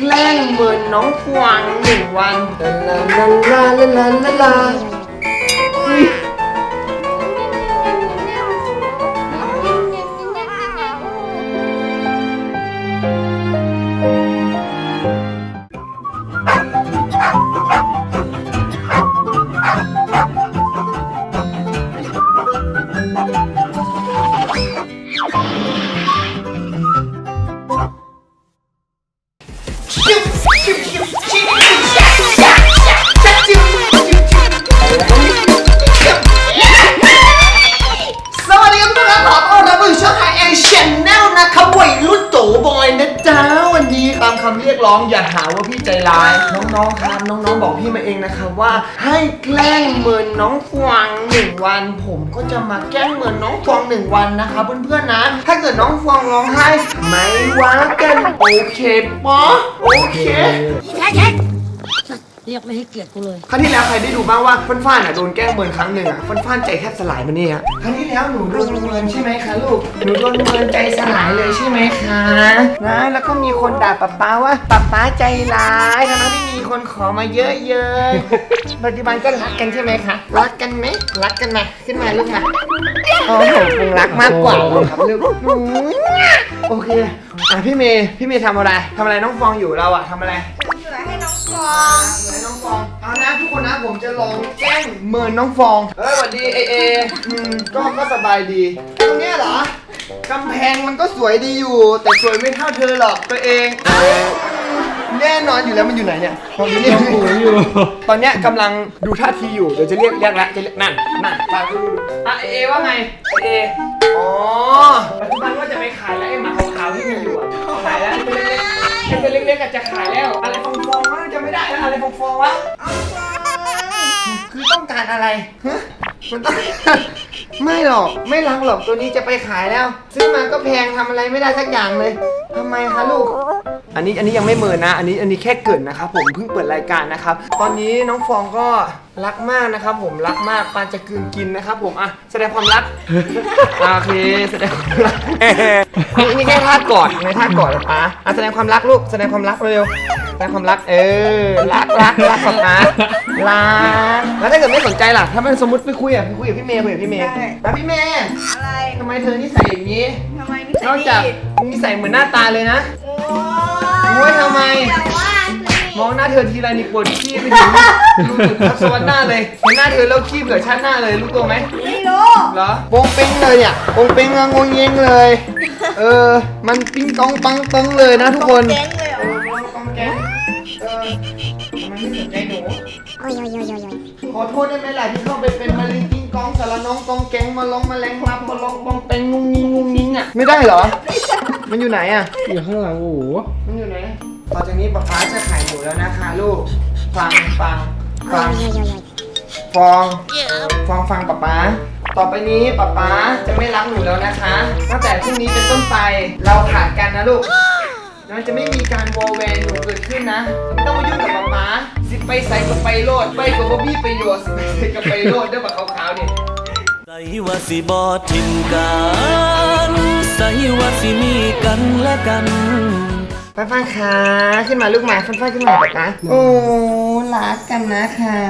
แกล้งเหมือนน้องฟวางหนึ่งวัน ลาลาลาลาลาลา นมาเองนะครับว่าให้แกล้งเมือนน้องฟวงหนึ่งวัน ผมก็จะมาแกล้งเมือนน้องฟวงหนึ่งวันนะครับเพื่อนๆนะ ถ้าเกิดน้องฟวงร้องไห้ไม่ว่ากันโอเคปะโอเคเรียกไม่ให้เกียรติกูเลยครั้งที่แล้วใครได้ดูบ้างว่าฟันฟ้านอะโดนแกล้งเมินครั้งหนึ่งอะฟันฟ้านใจแทบสลายมาเนี่ยครั้งที่แล้วหนูโดนเมินใช่ไหมคะลูกหนูโดนเมินใจสลายเลยใช่ไหมคะนะแล้วก็มีคนด่าป๊าป๊าว่าป๊าป๊าใจร้ายทั้งที่ คนขอมาเยอะๆปัจจุบันก็รักกันใช่ไหมคะ รักกันไหมรักกันไหมขึ้นมาลูกมาโอ้โหคงรักมากกว่าเลยครับลูกโอเคอะพี่เมย์พี่เมย์ทำอะไรทำอะไรน้องฟองอยู่เราอะทำอะไรเหลือให้น้องฟองเหมือนน้องฟองเอานะทุกคนนะผมจะลองแกล้งเหมือนน้องฟองเฮ้ยสวัสดีเอเออืมก็ก็สบายดีตรงเนี้ยเหรอกำแพงมันก็สวยดีอยู่ แต่สวยไม่เท่าเธอหรอกตัวเองอ้าว แน่นอนอยู่แล้วมันอยู่ไหนเนี่ยผมอยู่นี่อยู่ตอนเนี้ยกำลังดูท่าทีอยู่ เดี๋ยวจะเรียกเรียกละจะเรียกนั่นนั่นฟังดูดูอะเอเอว่าไงเอเออ๋อปัจจุบันว่าจะไปขายแล้วไอ้หมาขาวๆที่มีอยู่อะขายแล้วเป็นเล็กๆเป็นเล็กๆอาจจะขายแล้ว อะไรฟองๆวะจะไม่ได้แล้วอะไรฟองๆวะเอาฟองคือต้องการอะไรฮะมันต้องไม่หรอกไม่รักหรอกตัวนี้จะไปขายแล้ว ซื้อมาก็แพงทำอะไรไม่ได้สักอย่างเลย ทำไมคะลูก อันนี้อันนี้ยังไม่เมินนะ อันนี้อันนี้แค่เกรินนะครับผมเพิ่งเปิดรายการนะครับ ตอนนี้น้องฟองก็รักมากนะครับผมรักมากปานจะกลืนกินนะครับผมอะแสดงความรักอะโอเคแสดงความรักนี่นี่แค่ท่ากอดไงท่ากอดเหรอป้าอะแสดงความรักลูกแสดงความรักเร็วแสดงความรักเออรักรักรักกับป้ารักแล้วถ้าเกิดไม่สนใจล่ะถ้ามันสมมติไปคุยอะไปคุยกับพี่เมย์คุยกับพี่เมย์แล้วพี่เมย์อะไรทำไมเธอนิสัยอย่างนี้ทำไมนินสัอยกดีจาก นิสัยเหมือนหน้าตาเลยนะโอ้โอ้ยทำไม อย่าว่าสิมองหน้าเธอทีไรนี่ปวดขี้ไปถึงรูจุดทัศวรรษหน้าเลยเห็นหน้าเธอแล้วขี้เผื่อชาติหน้าเลยรู้ตัวไหมไม่รู้เหรอโปงเป้งเลยเนี่ยโปงเป้งงงเงงเลย เออ มันปิ้งกองปังปังเลยนะทุกคนแก๊งเลยเหรเอออมันกองแกงเออทำไมไม่สนใจหนูขอโทษได้ไหมล่ะที่เข้าไปเป็นมาลิงกิ้งกองสารน้องกองแกงมาลองมาแรงรับมาลองปองเป้งงุงงิงงุงงิงอะไม่ได้เหรอมั นอยู่ไหนอะ อยู่ข้างหลังอู๋มันอยู่ไหนต่อจากนี้ป๊าป๊าจะขายหมูแล้วนะคะลูก ฟังฟังฟังฟองฟองฟังป๊าป๊าต่อไปนี้ป๊าป๊าจะไม่รักหนูแล้วนะคะตั้งแต่พรุ่งนี้เป็นต้นไปเราขาดกันนะลูกมันจะไม่มีการวอลแวร์หนูเกิดขึ้นนะไม่ต้องมายุ่งกับป๊าป๊าสิไปใส่กับไปโลด ไปกับบ่มีประโยชน์สิไปใส่กับไปโลดเด้อบักขาวๆเนี่ยใส่ว่าสิบอทิมกันใส่ ว่าสิมีกันและกันฟันฟันขาขึ้นมาลูกหมาฟันฟันขึ้นมาแบบนะโอ้รักกันนะคะ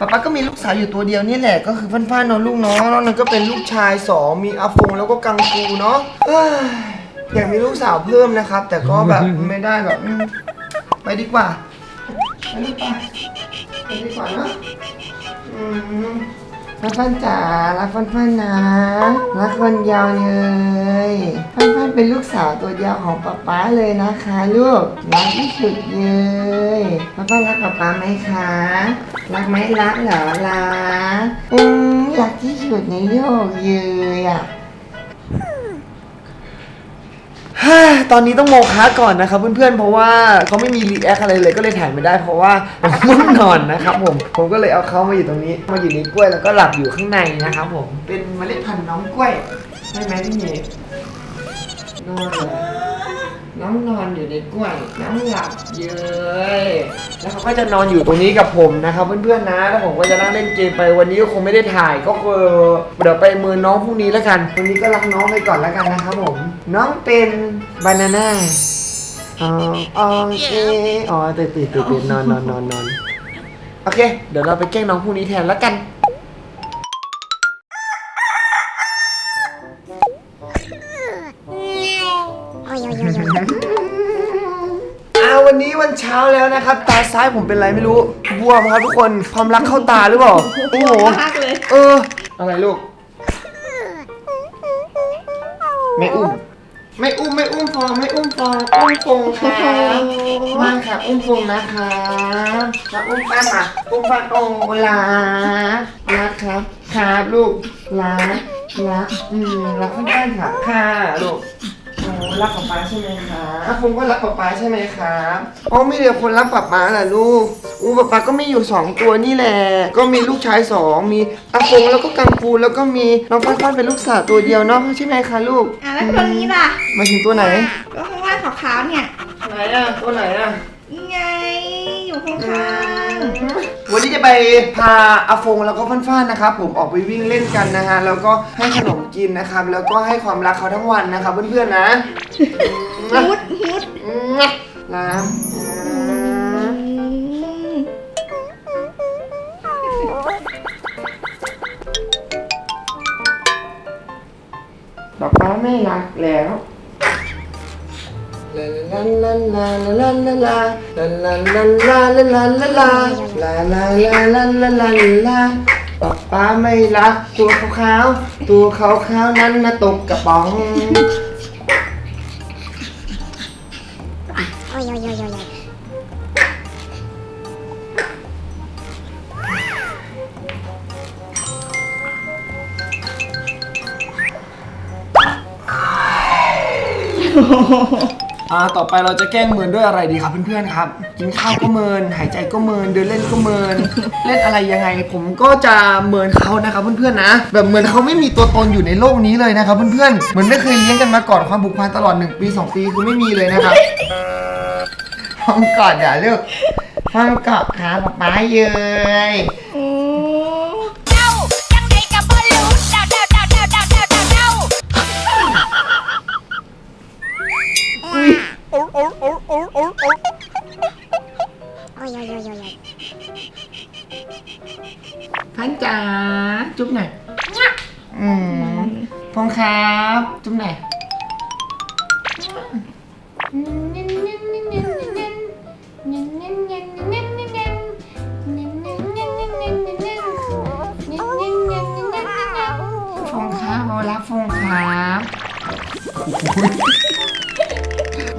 ป๊าป๊าก็มีลูกสาวอยู่ตัวเดียวนี่แหละก็คือฟันฟันเนาะลูกเนาะแล้วนั่นก็เป็นลูกชายสองมีอาฟงแล้วก็กังฟูเนาะเอ้ยอยากมีลูกสาวเพิ่มนะครับ แต่ก็แบบไม่ได้แบบอืมไปดีกว่าไปดีกว่าไปดีกว่าเนาะอืม ฟันฟันจ๋ารักฟันฟันนะรักคนยาวเลยฟันฟันเป็นลูกสาวตัวเดียวของป๊าป๊าเลยนะคะลูกรักที่สุดเลยฟันฟันรักป๊าป๊าไหมคะรักไหมรักเหรอรักอืมรักที่สุดในโลกเลยอะ ตอนนี้ต้องโมคะก่อนนะครับเพื่อนๆ เพราะว่าเขาไม่มีรีแอคอะไรเลยก็เลยถ่ายไม่ได้เพราะว่าง่วงนอนนะครับผม ผมก็เลยเอาเขามาอยู่ตรงนี้ มาอยู่ในกล้วยแล้วก็หลับอยู่ข้างในนะครับผม เป็นเมล็ดพันธุ์น้องกล้วยใช่ไหมพี่เมย์นอนเลย น้องนอนอยู่ในกล้วย น้องหลับเยยแล้วเขาก็จะนอนอยู่ตรงนี้กับผมนะครับเพื่อนๆนะ แล้วผมก็จะนั่งเล่นเกมไปวันนี้ก็คงไม่ได้ถ่ายก็คือเดี๋ยวไปมือน้องพรุ่งนี้แล้วกัน วันนี้ก็รักน้องไปก่อนแล้วกันนะครับผม น้องเป็นบานาน่าอ๋ออ๋อเออ๋อตื่นตื่นตื่นตื่นนอนนอนนอนนอนโอเค เดี๋ยวเราไปแกล้งน้องพรุ่งนี้แทนแล้วกัน ช้าแล้วนะครับ ตาซ้ายผมเป็นไรไม่รู้ บวมครับทุกคน ความรักเข้าตาหรือเปล่า โอ้โห มากเลยเออ อะไรลูก ไม่อุ้ม ไม่อุ้มไม่อุ้มฟองไม่อุ้มฟองอุ้มฟงค่ะมาค่ะอุ้มฟงนะคะมาอุ้มป้ามาอุ้มป้าโอ้ลารักครับครับลูกรักรักอืมรักเพื่อนๆค่ะค่ะลูกโอ้ รักป๊าป๊าใช่ไหมคะอาฟงก็รักป๊าป๊าใช่ไหมครับอ๋อไม่เดียวคนรักป๊าป๊าแหละลูกอู้ป๊าป๊าก็มีอยู่สองตัวนี่แหละ ก็มีลูกชายสองมีอาฟงแล้วก็กังฟูแล้วก็มีน้องฟ้าฟ้าเป็นลูกสาวตัวเดียวเนาะใช่ไหมคะลูกอะแล้วตัวนี้ล่ะหมายถึงตัวไหนก็ข้างล่างขาวๆเนี่ย ไหนอะตัวไหนอะนี่ไง อยู่ข้าง วันนี้จะไปพาอาฟงแล้วก็ฟันฟ้านนะครับผมออกไปวิ่งเล่นกันนะฮะแล้วก็ให้ขนมกินนะครับแล้วก็ให้ความรักเขาทั้งวันนะครับเพื่อนๆนะๆมุดมุดน้ำดอกไม้ไม่รักแล้ว ป๊าป๊าไม่รักตัวขาวๆตัวขาวๆนั้นนะตกกระป๋องอ่่าต่อไปเราจะแกล้งเมินด้วยอะไรดีครับเพื่อนๆครับ กินข้าวก็เมิน หายใจก็เมิน เดินเล่นก็เมิน เล่นอะไรยังไง ผมก็จะเมินเขานะครับเพื่อนๆนะ แบบเหมือนเขาไม่มีตัวตนอยู่ในโลกนี้เลยนะครับเพื่อนๆเหมือนไม่เคยเลี้ยงกันมาก่อนความผูกพันตลอด1ปี2ปีคือไม่มีเลยนะครับห้องกอดอย่าเลือกห้องกอดขาป๊าป๊าเยย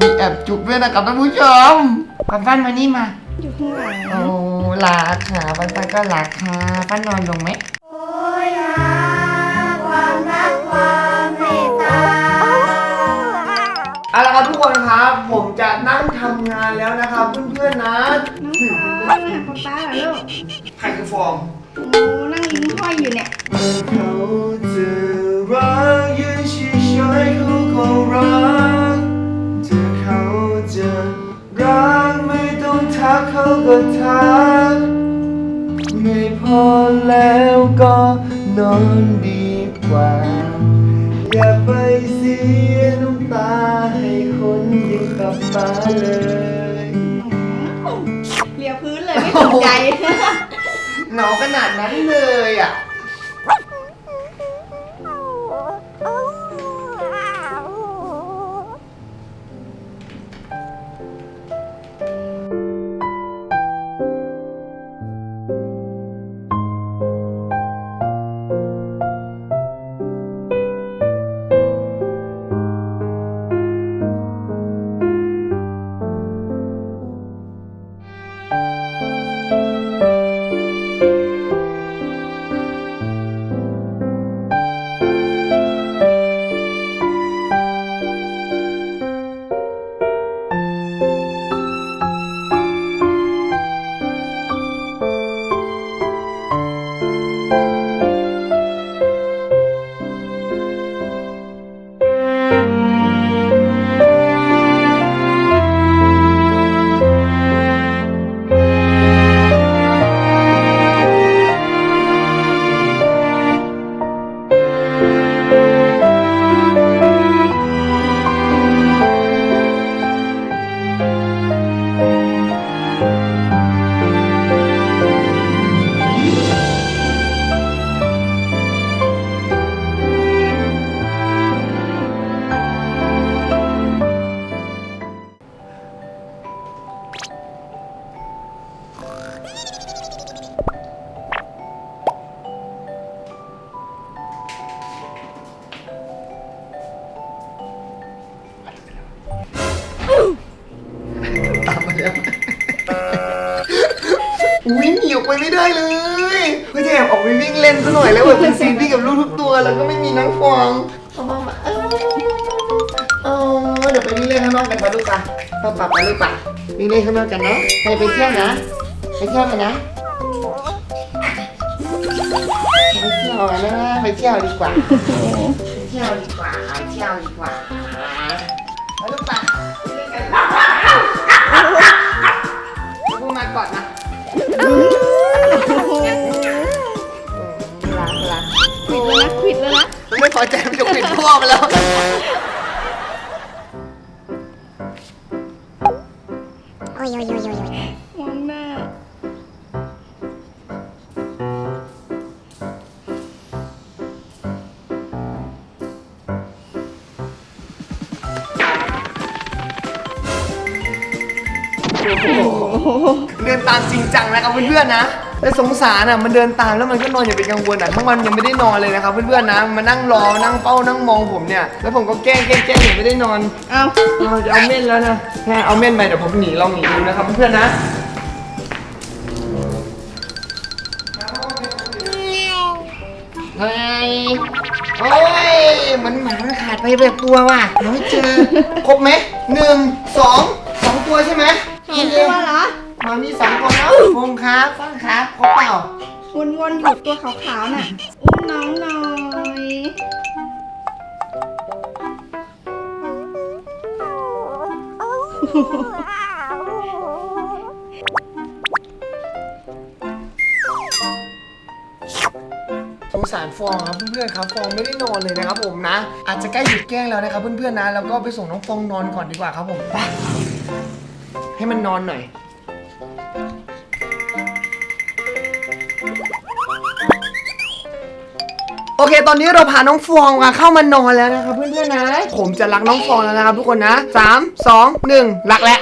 มีแอบจุบด้วยนะครับท่านผู้ชมปันปันมานี่มา อยู่ข้างหลังโอ้รักค่ะปันปันก็รักค่ะปันนอนลงไหมโอ้ยความรักความเมตตาเอาละครับทุกคนครับ ผมจะนั่งทำงานแล้วนะครับเพื่อนๆนะน้องสาวมาหาป๊าป๊าเหรอลูกใครคือฟองโอ้นั่งยิ้มห้อยอยู่เนี่ยเมื่อเขาจะรักยืนเฉยๆ เขาก็รักถ้าเขาจะรักไม่ต้องทักเขาก็ทัก ไม่พอแล้วก็นอนดีกว่า อย่าไปเสียน้ำตาให้คนยิ่งกับตาเลย เลียพื้นเลยไม่สนใจหนาวขนาดนั้นเลยอะ วิ่งหนีออกไปไม่ได้เลยเพื่อจะแอบออกไปวิ่งเล่นซะหน่อยแล้วแบบเป็นซีนพี่กับลูกทุกตัวแล้วก็ไม่มีน้องฟองเอามามาเอ้าเอ้าเดี๋ยวไปวิ่งเล่นข้างนอกกันปะลูกปะปะปะปะลูกปะวิ่งเล่นข้างนอกกันเนาะไปไปเที่ยวนะไปเที่ยวกันนะไปเที่ยวกันนะไปเที่ยวดีกว่าไปเที่ยวดีกว่าไปเที่ยวดีกว่าไปลูกปะไปเล่นกัน เดินตามจริงจังนะครับเพื่อนๆนะแต่สงสารอะมันเดินตามแล้วมันก็นอนอย่าเป็นกังวลอะทั้งวันยังไม่ได้นอนเลยนะครับเพื่อนๆนะมานั่งรอนั่งเฝ้านั่งมองผมเนี่ยแล้วผมก็แกล้งแกล้งแกล้งอย่างไม่ได้นอนเอาเราจะเอาเม่นแล้วนะแค่เอาเม่นไปเดี๋ยวผมหนีลองหนีดูนะครับเพื่อนๆนะเฮ้ยโอ้ยเหมันหมามันขาดไปแบบตัวว่ะหาไม่เจอครบไหมหนึ่งสองสองตัวใช่ไหม สองตัวเหรอมามีสองคนแล้วฟงครับฟังครับครบเปล่าวนๆอยู่ตัวขาวๆน่ะอุ้มน้องหน่อยสงสารฟองครับเพื่อนๆครับฟองไม่ได้นอนเลยนะครับผมนะ อาจจะใกล้หยุดแกล้งแล้วนะครับเพื่อนๆนะแล้วก็ไปส่งน้องฟองนอนก่อนดีกว่าครับผมไป ให้มันนอนหน่อย โอเค ตอนนี้เราพาน้องฟองมาเข้ามานอนแล้วนะครับเพื่อนๆนะ ผมจะรักน้องฟองแล้วนะครับทุกคนนะสามสองหนึ่งรักแล้ว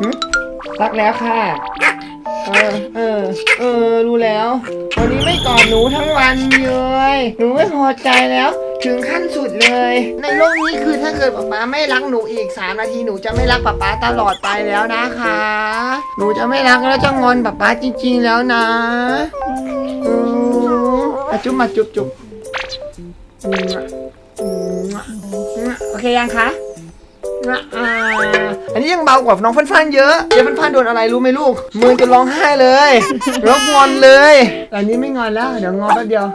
หึรักแล้วค่ะ เออ เออ เออ รู้แล้ว วันนี้ไม่กอดหนูทั้งวันเลย หนูไม่พอใจแล้ว ถึงขั้นสุดเลย ในโลกนี้คือถ้าเกิดป๊าป๊าไม่รักหนูอีก3นาทีหนูจะไม่รักป๊าป๊าตลอดไปแล้วนะคะ หนูจะไม่รักแล้วจะงอนป๊าป๊าจริง ๆ แล้วนะอืมอะจุ๊บมาจุ๊บจุ๊บโอเคยังคะ อ่าอันนี้ยังเบากว่าน้องฟันฟันๆเยอะเดี๋ยวฟันฟันๆโดนอะไรรู้ไหมลูก มือจะร้องไห้เลยร้องงอนเลยแต่อันนี้ไม่งอนแล้วเดี๋ยวงอนแป๊บเดียว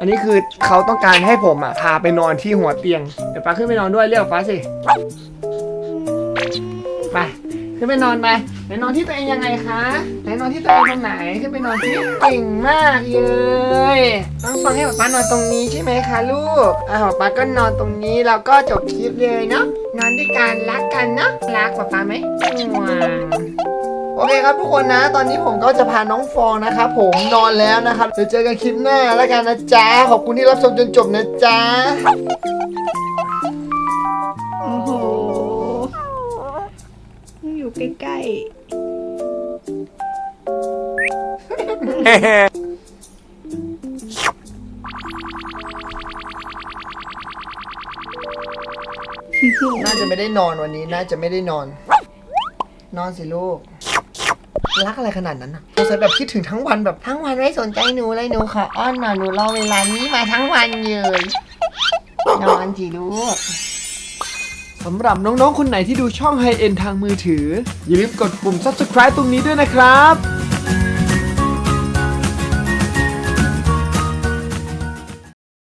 อันนี้คือเขาต้องการให้ผมอะพาไปนอนที่หัวเตียง เดี๋ยวป้าขึ้นไปนอนด้วยเรียกป้าสิไป ขึ้นไปนอนไปไหนนอนที่ตัวเองยังไงคะไหนนอนที่ตัวเองตรงไหนขึ้นไปนอนที่เก่งมากเลยต้องฟังให้ป๊าป๊านอนตรงนี้ใช่ไหมคะลูกอ่าป๊าป๊าก็นอนตรงนี้เราก็จบคลิปเลยเนาะนอนด้วยกันรักกันเนาะรักป๊าป๊าไหมว้าวโอเคครับทุกคนนะ ตอนนี้ผมก็จะพาน้องฟองนะครับผมนอนแล้วนะครับเดี๋ยวเจอกันคลิปหน้าแล้วกันนะจ๊ะ ขอบคุณที่รับชมจนจบนะจ๊ะโอ้โห ใกล้น่าจะไม่ได้นอนวันนี้ น่าจะไม่ได้นอน นอนสิลูก รักอะไรขนาดนั้นนะสงสัยแบบคิดถึงทั้งวันแบบทั้งวันไม่สนใจหนูเลยหนูขออ้อนหน่อยหนูรอเวลานี้มาทั้งวันเลย นอนสิลูก สำหรับน้องๆ คนไหนที่ดูช่อง High End ทางมือถือ อย่าลืมกดปุ่ม subscribe ตรงนี้ด้วยนะครับ